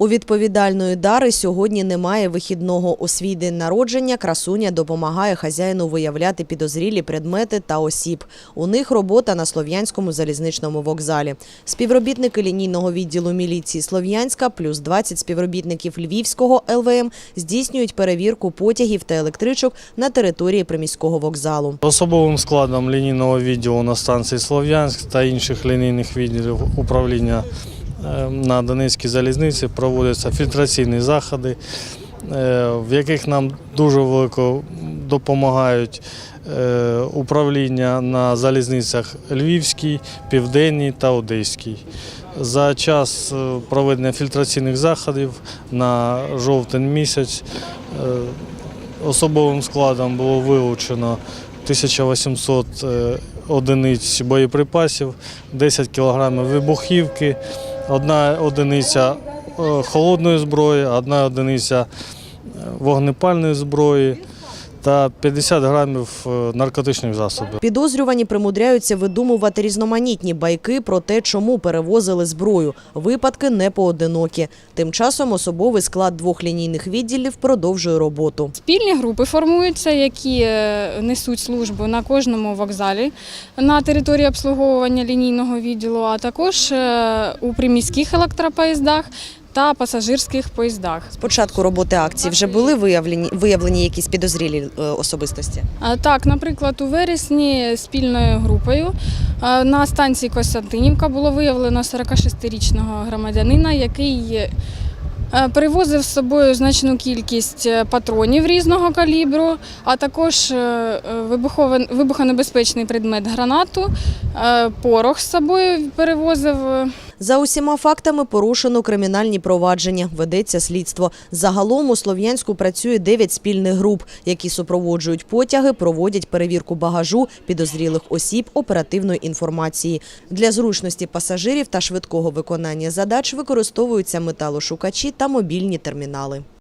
У відповідальної Дари сьогодні немає вихідного. У свій день народження красуня допомагає хазяїну виявляти підозрілі предмети та осіб. У них робота на Слов'янському залізничному вокзалі. Співробітники лінійного відділу міліції Слов'янська плюс 20 співробітників Львівського ЛВМ здійснюють перевірку потягів та електричок на території приміського вокзалу. Особовим складом лінійного відділу на станції Слов'янськ та інших лінійних відділів управління на Донецькій залізниці проводяться фільтраційні заходи, е, в яких нам дуже велико допомагають е, управління на залізницях Львівській, Південній та Одеській. За час е, проведення фільтраційних заходів на жовтень місяць особовим складом було вилучено 1800 е, одиниць боєприпасів, 10 кілограмів вибухівки, одна одиниця е, холодної зброї, одна одиниця е, вогнепальної зброї та 50 грамів е, наркотичних засобів. Підозрювані примудряються видумувати різноманітні байки про те, чому перевозили зброю. Випадки не поодинокі. Тим часом особовий склад двох лінійних відділів продовжує роботу. Спільні групи формуються, які е, несуть службу на кожному вокзалі на території обслуговування лінійного відділу, а також е, у приміських електропоїздах та пасажирських поїздах. З початку роботи акції вже були виявлені виявлені якісь підозрілі е, особистості. Так, наприклад, у вересні спільною групою е, на станції Костянтинівка було виявлено 46-річного громадянина, який е, перевозив з собою значну кількість е, патронів різного калібру, а також е, е, вибухонебезпечний предмет гранату, е, порох з собою перевозив. За усіма фактами порушено кримінальні провадження. Ведеться слідство. Загалом у Слов'янську працює 9 спільних груп, які супроводжують потяги, проводять перевірку багажу, підозрілих осіб, оперативної інформації. Для зручності пасажирів та швидкого виконання задач використовуються металошукачі та мобільні термінали.